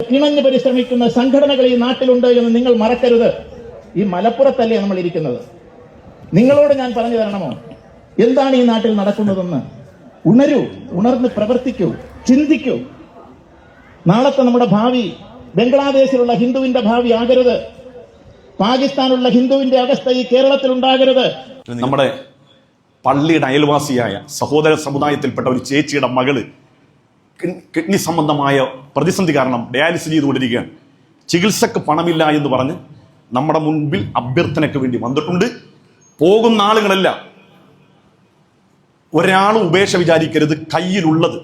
കിണഞ്ഞ് പരിശ്രമിക്കുന്ന സംഘടനകൾ ഈ നാട്ടിലുണ്ട് എന്ന് നിങ്ങൾ മറക്കരുത്. ഈ മലപ്പുറത്തല്ലേ നമ്മൾ ഇരിക്കുന്നത്. നിങ്ങളോട് ഞാൻ പറഞ്ഞു തരണമോ? എന്താണ് ഈ നാട്ടിൽ നടക്കുന്നതെന്ന്? ഉണരൂ ഉണർന്ന് പ്രവർത്തിക്കൂ ചിന്തിക്കൂ. നാളത്തെ നമ്മുടെ ഭാവി ബംഗ്ലാദേശിലുള്ള ഹിന്ദുവിന്റെ ഭാവി ആകരുത്. പാകിസ്ഥാനുള്ള ഹിന്ദുവിന്റെ അവസ്ഥ ഈ കേരളത്തിൽ ഉണ്ടാകരുത്. നമ്മുടെ പള്ളിയുടെ അയൽവാസിയായ സഹോദര സമുദായത്തിൽപ്പെട്ട ഒരു ചേച്ചിയുടെ മകൾ കിഡ്നി സംബന്ധമായ പ്രതിസന്ധി കാരണം ഡയാലിസിസ് ചെയ്തുകൊണ്ടിരിക്കുകയാണ്. ചികിത്സക്ക് പണമില്ല എന്ന് പറഞ്ഞ് നമ്മുടെ മുൻപിൽ അഭ്യർത്ഥനയ്ക്ക് വേണ്ടി വന്നിട്ടുണ്ട്. പോകുന്ന ആളുകളല്ല. ഒരാൾ ഉപേക്ഷ വിചാരിക്കരുത് കയ്യിലുള്ളത്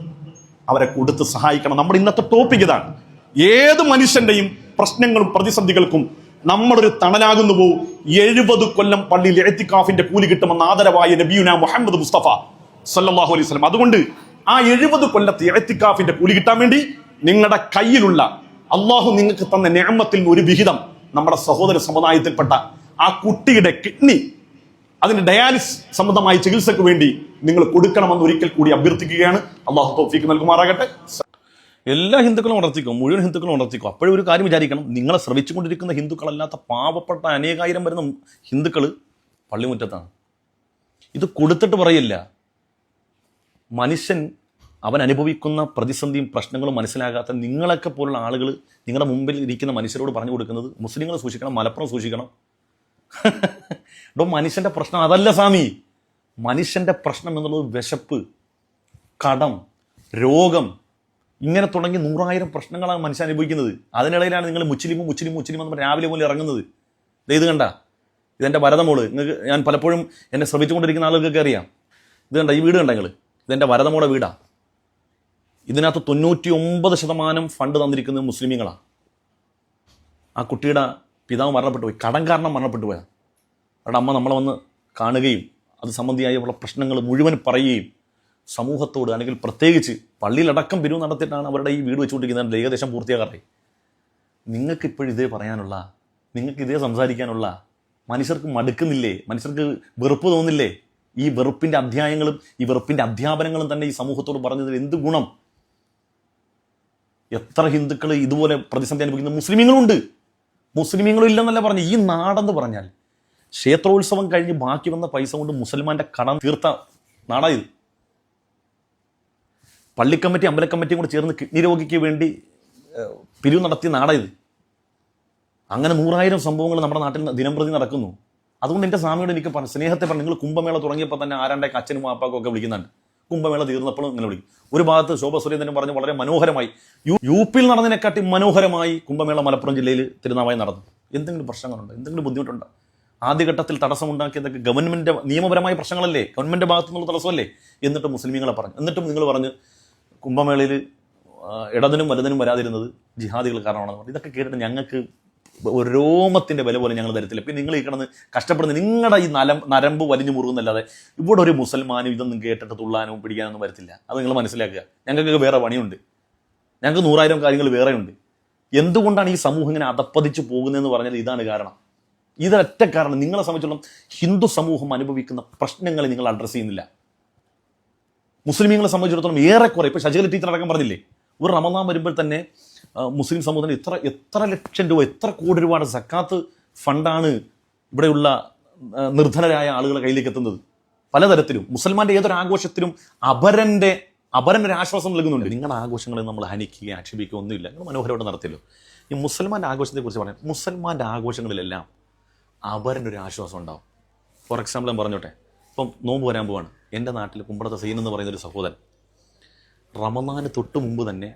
അവരെ കൊടുത്ത് സഹായിക്കണം. നമ്മുടെ ഇന്നത്തെ ടോപ്പിക് ഇതാണ്. ഏത് മനുഷ്യന്റെയും പ്രശ്നങ്ങളും പ്രതിസന്ധികൾക്കും നമ്മളൊരു തണലാകുന്നു പോകും എഴുപത് കൊല്ലം പള്ളിയിൽ എഴുത്തിക്കാഫിന്റെ കൂലി കിട്ടുമെന്ന് ആദരവായ നബിയുന മുഹമ്മദ് മുസ്തഫ സല്ലാഹു അലൈഹി വസല്ലം. അതുകൊണ്ട് ആ എഴുപത് കൊല്ലത്തെ എഴത്തിക്കാഫിന്റെ കൂലി കിട്ടാൻ വേണ്ടി നിങ്ങളുടെ കയ്യിലുള്ള അള്ളാഹു നിങ്ങൾക്ക് തന്ന ഞാമത്തിൽ നിന്ന് ഒരു വിഹിതം നമ്മുടെ സഹോദര സമുദായത്തിൽപ്പെട്ട ആ കുട്ടിയുടെ കിഡ്നി അതിന് ഡയാലിസ് സംബന്ധമായ ചികിത്സക്ക് വേണ്ടി നിങ്ങൾ കൊടുക്കണമെന്ന് ഒരിക്കൽ കൂടി അഭ്യർത്ഥിക്കുകയാണ്. അള്ളാഹു തോഫിക്ക് നൽകുമാറാകട്ടെ. എല്ലാ ഹിന്ദുക്കളും ഉണർത്തിക്കും മുഴുവൻ ഹിന്ദുക്കളും ഉണർത്തിക്കും അപ്പോഴും ഒരു കാര്യം വിചാരിക്കണം നിങ്ങളെ ശ്രമിച്ചുകൊണ്ടിരിക്കുന്ന ഹിന്ദുക്കളല്ലാത്ത പാവപ്പെട്ട അനേകായിരം വരുന്ന ഹിന്ദുക്കൾ പള്ളിമുറ്റത്താണ്. ഇത് കൊടുത്തിട്ട് പറയില്ല. മനുഷ്യൻ അവൻ അനുഭവിക്കുന്ന പ്രതിസന്ധിയും പ്രശ്നങ്ങളും മനസ്സിലാകാത്ത നിങ്ങളൊക്കെ പോലുള്ള ആളുകൾ നിങ്ങളുടെ മുമ്പിൽ ഇരിക്കുന്ന മനുഷ്യരോട് പറഞ്ഞു കൊടുക്കുന്നത് മുസ്ലിങ്ങളെ സൂക്ഷിക്കണം മലപ്പുറം സൂക്ഷിക്കണം. ഡോ മനുഷ്യന്റെ പ്രശ്നം അതല്ല സ്വാമി. മനുഷ്യന്റെ പ്രശ്നം എന്നുള്ളത് വിശപ്പ് കടം രോഗം ഇങ്ങനെ തുടങ്ങി നൂറായിരം പ്രശ്നങ്ങളാണ് മനുഷ്യൻ അനുഭവിക്കുന്നത്. അതിനിടയിലാണ് നിങ്ങൾ മുച്ചിലിമും മുച്ചിലിമും മുച്ചിലിമെന്ന് എന്ന് പറഞ്ഞ് രാവിലെ മുതൽ ഇറങ്ങുന്നത്. ഇത് കണ്ട? ഇതെന്റെ ഭരതമോൾ നിങ്ങൾക്ക് ഞാൻ പലപ്പോഴും എന്നെ ശ്രമിച്ചുകൊണ്ടിരിക്കുന്ന ആളുകൾക്കൊക്കെ അറിയാം. ഇത് കണ്ട? ഈ വീട് കണ്ട നിങ്ങൾ ഇതെന്റെ വരതമോടെ വീടാ. ഇതിനകത്ത് തൊണ്ണൂറ്റി ഒമ്പത് ശതമാനം ഫണ്ട് തന്നിരിക്കുന്നത് മുസ്ലിമീങ്ങളാണ് ആ കുട്ടിയുടെ പിതാവ് മരണപ്പെട്ടു പോയി. കടം കാരണം മരണപ്പെട്ടു പോയാ അവിടെ അമ്മ നമ്മളെ വന്ന് കാണുകയും അത് സംബന്ധിയായുള്ള പ്രശ്നങ്ങൾ മുഴുവൻ പറയുകയും സമൂഹത്തോട് അല്ലെങ്കിൽ പ്രത്യേകിച്ച് പള്ളിയിലടക്കം പിരിവ് നടത്തിയിട്ടാണ് അവരുടെ ഈ വീട് വെച്ചുകൊണ്ടിരിക്കുന്നത്. ഏകദേശം പൂർത്തിയാകാറേ നിങ്ങൾക്ക് ഇപ്പോഴും ഇതേ പറയാനുള്ള നിങ്ങൾക്ക് ഇതേ സംസാരിക്കാനുള്ള മനുഷ്യർക്ക് മടുക്കുന്നില്ലേ? മനുഷ്യർക്ക് വെറുപ്പ് തോന്നില്ലേ? ഈ വെറുപ്പിന്റെ അധ്യായങ്ങളും ഈ വെറുപ്പിന്റെ അധ്യാപനങ്ങളും തന്നെ ഈ സമൂഹത്തോട് പറഞ്ഞതിൽ എന്ത് ഗുണം? എത്ര ഹിന്ദുക്കൾ ഇതുപോലെ പ്രതിസന്ധി അനുഭവിക്കുന്ന മുസ്ലിമീങ്ങളുണ്ട്. മുസ്ലിമീങ്ങളും ഇല്ലെന്നല്ല പറഞ്ഞു ഈ നാടെന്ന് പറഞ്ഞാൽ ക്ഷേത്രോത്സവം കഴിഞ്ഞ് ബാക്കി വന്ന പൈസ കൊണ്ട് മുസൽമാന്റെ കടം തീർത്ത നാടായത് പള്ളിക്കമ്മിറ്റി അമ്പലക്കമ്മിറ്റിയും കൂടെ ചേർന്ന് കിഡ്നി രോഗിക്ക് വേണ്ടി പിരിവ് നടത്തിയ നാടായത് അങ്ങനെ നൂറായിരം സംഭവങ്ങൾ നമ്മുടെ നാട്ടിൽ ദിനംപ്രതി നടക്കുന്നു. അതുകൊണ്ട് എന്റെ സ്വാമിയോട് എനിക്ക് പറഞ്ഞു സ്നേഹത്തെ പറഞ്ഞു നിങ്ങൾ കുംഭമേള തുടങ്ങിയപ്പോൾ തന്നെ ആരാണ്ടൊക്കെ അച്ഛനും അപ്പാക്കും ഒക്കെ വിളിക്കുന്നുണ്ട്. കുംഭമേള തീർന്നപ്പോഴും ഇങ്ങനെ വിളിക്കും. ഒരു ഭാഗത്ത് ശോഭ സുരേന്ദ്രൻ പറഞ്ഞു വളരെ മനോഹരമായി യു പിയിൽ നടന്നതിനെക്കാട്ടി മനോഹരമായി കുംഭമേള മലപ്പുറം ജില്ലയിൽ തിരുനാവായി നടന്നു. എന്തെങ്കിലും പ്രശ്നങ്ങളുണ്ടോ? എന്തെങ്കിലും ബുദ്ധിമുട്ടുണ്ടോ? ആദ്യഘട്ടത്തിൽ തടസ്സമുണ്ടാക്കിയതൊക്കെ ഗവൺമെന്റ് നിയമപരമായ പ്രശ്നങ്ങളല്ലേ? ഗവൺമെന്റ് ഭാഗത്തു നിന്നുള്ള തടസ്സമല്ലേ? എന്നിട്ട് മുസ്ലിമീങ്ങളെ പറഞ്ഞു. എന്നിട്ടും നിങ്ങൾ പറഞ്ഞ് കുംഭമേളയിൽ ഇടതിനും വലുതിനും വരാതിരുന്നത് ജിഹാദികൾ കാരണമാണെന്ന് പറഞ്ഞു. ഇതൊക്കെ കേട്ടിട്ട് ഞങ്ങൾക്ക് ഒരു രോമത്തിന്റെ വില പോലെ ഞങ്ങൾ തരത്തില്ല. പിന്നെ നിങ്ങൾ ഈ കിടന്ന് കഷ്ടപ്പെടുന്ന നിങ്ങളുടെ ഈ നരം നരമ്പ് വലിഞ്ഞു മുറുകുന്നല്ലാതെ ഇവിടെ ഒരു മുസൽമാനും ഇതൊന്നും കേട്ടിട്ട് തുള്ളാനോ പിടിക്കാനൊന്നും വരത്തില്ല. അത് നിങ്ങൾ മനസ്സിലാക്കുക. ഞങ്ങൾക്ക് വേറെ പണിയുണ്ട്. ഞങ്ങൾക്ക് നൂറായിരം കാര്യങ്ങൾ വേറെയുണ്ട് എന്തുകൊണ്ടാണ് ഈ സമൂഹം ഇങ്ങനെ അതപ്പതിച്ച് പോകുന്നതെന്ന് പറഞ്ഞാൽ ഇതാണ് കാരണം. ഇതൊറ്റ കാരണം. നിങ്ങളെ സംബന്ധിച്ചിടത്തോളം ഹിന്ദു സമൂഹം അനുഭവിക്കുന്ന പ്രശ്നങ്ങളെ നിങ്ങൾ അഡ്രസ്സ് ചെയ്യുന്നില്ല. മുസ്ലിമീങ്ങളെ സംബന്ധിച്ചിടത്തോളം ഏറെക്കുറെ ഇപ്പോൾ ശശികല ടീച്ചർ അടക്കം പറഞ്ഞില്ലേ? ഒരു റമദാൻ വരുമ്പോൾ തന്നെ മുസ്ലിം സമൂഹത്തിന് ഇത്ര എത്ര ലക്ഷം രൂപ എത്ര കോടി രൂപയുടെ സക്കാത്ത് ഫണ്ടാണ് ഇവിടെയുള്ള നിർധനരായ ആളുകളെ കയ്യിലേക്ക് എത്തുന്നത്. പലതരത്തിലും. മുസൽമാന്റെ ഏതൊരു ആഘോഷത്തിലും അപരന്റെ അപരൻ ഒരു ആശ്വാസം നൽകുന്നുണ്ട്. നിങ്ങളുടെ ആഘോഷങ്ങളെ നമ്മൾ ഹനിക്കുകയും ആക്ഷേപിക്കുകയോ ഒന്നുമില്ല. നിങ്ങൾ മനോഹരമായിട്ട് നടത്തില്ലോ ഈ മുസൽമാന്റെ ആഘോഷത്തെക്കുറിച്ച് പറയാം. മുസൽമാന്റെ ആഘോഷങ്ങളിലെല്ലാം ഒരു ആശ്വാസം ഉണ്ടാവും. ഫോർ എക്സാമ്പിൾ ഞാൻ പറഞ്ഞോട്ടെ. ഇപ്പം നോമ്പ് വരാൻ പോവാണ്. എന്റെ നാട്ടിൽ കുമ്പളത്തെ സീൻ എന്ന് പറയുന്ന ഒരു സഹോദരൻ റമദാന് തൊട്ട് മുമ്പ് തന്നെ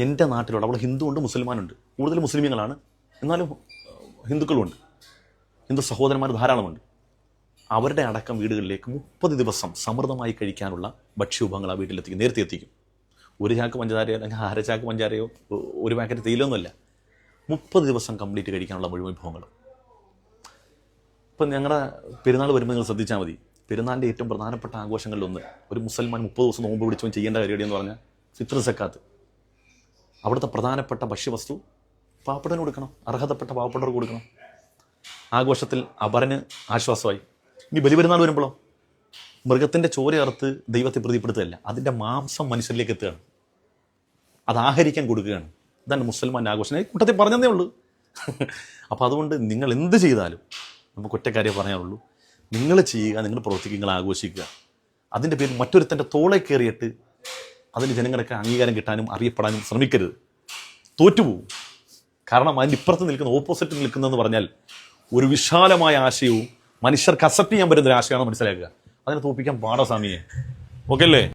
എന്റെ നാട്ടിലുള്ള അവിടെ ഹിന്ദു ഉണ്ട് മുസൽമാനുണ്ട്. കൂടുതൽ മുസ്ലിമീങ്ങളാണ്. എന്നാലും ഹിന്ദുക്കളുമുണ്ട് ഹിന്ദു സഹോദരന്മാർ ധാരാളമുണ്ട്. അവരുടെ അടക്കം വീടുകളിലേക്ക് മുപ്പത് ദിവസം സമൃദ്ധമായി കഴിക്കാനുള്ള ഭക്ഷ്യവിഭവങ്ങൾ ആ വീട്ടിലെത്തിക്കും നേരത്തെ എത്തിക്കും. ഒരു ചാക്ക് പഞ്ചസാരയോ അല്ലെങ്കിൽ അര ചാക്ക് പഞ്ചാരയോ ഒരു പാക്കറ്റ് തേയിലൊന്നുമല്ല മുപ്പത് ദിവസം കംപ്ലീറ്റ് കഴിക്കാനുള്ള മുഴുവൻ വിഭവങ്ങൾ ഇപ്പം ഞങ്ങളുടെ പെരുന്നാൾ വരുമ്പോൾ നിങ്ങൾ ശ്രദ്ധിച്ചാൽ മതി. പെരുന്നാളിന്റെ ഏറ്റവും പ്രധാനപ്പെട്ട ആഘോഷങ്ങളിലൊന്ന് ഒരു മുസൽമാൻ മുപ്പത് ദിവസം നോമ്പ് പിടിച്ചവൻ ചെയ്യേണ്ട പരിപാടി എന്ന് പറഞ്ഞാൽ ഫിത്ര സക്കാത്ത്. അവിടുത്തെ പ്രധാനപ്പെട്ട ഭക്ഷ്യവസ്തു പാവപ്പെട്ടവന് കൊടുക്കണം അർഹതപ്പെട്ട പാവപ്പെട്ടവർക്ക് കൊടുക്കണം. ആഘോഷത്തിൽ അപരന് ആശ്വാസമായി. ഇനി ബലിപെരുന്നാൾ വരുമ്പോഴോ? മൃഗത്തിന്റെ ചോര അറുത്ത് ദൈവത്തെ പ്രീതിപ്പെടുത്തുകയല്ല അതിന്റെ മാംസം മനുഷ്യരിലേക്ക് എത്തുകയാണ്. അത് ആഹരിക്കാൻ കൊടുക്കുകയാണ്. ഇതാണ് മുസൽമാൻ ആഘോഷം. കൂട്ടത്തിൽ പറഞ്ഞതേ ഉള്ളൂ. അപ്പോൾ അതുകൊണ്ട് നിങ്ങൾ എന്ത് ചെയ്താലും നമുക്ക് ഒറ്റക്കാര്യം പറയാനുള്ളൂ. നിങ്ങൾ ചെയ്യുക നിങ്ങൾ പ്രവർത്തിക്കുക നിങ്ങൾ ആഘോഷിക്കുക. അതിന്റെ പേരിൽ മറ്റൊരുത്തന്റെ തോളെ കയറിയിട്ട് അതിന് ജനങ്ങൾക്ക് അംഗീകാരം കിട്ടാനും അറിയപ്പെടാനും ശ്രമിക്കരുത്. തോറ്റുപോകും. കാരണം അതിന്റെ ഇപ്പുറത്ത് നിൽക്കുന്ന ഓപ്പോസിറ്റ് നിൽക്കുന്നതെന്ന് പറഞ്ഞാൽ ഒരു വിശാലമായ ആശയവും മനുഷ്യർക്ക് അക്സെപ്റ്റ് ചെയ്യാൻ പറ്റുന്ന ഒരു ആശയമാണ് മനസ്സിലാക്കുക. അതിനെ തോപ്പിക്കാൻ പാടാ സ്വാമിയെ. ഓക്കെ അല്ലേ?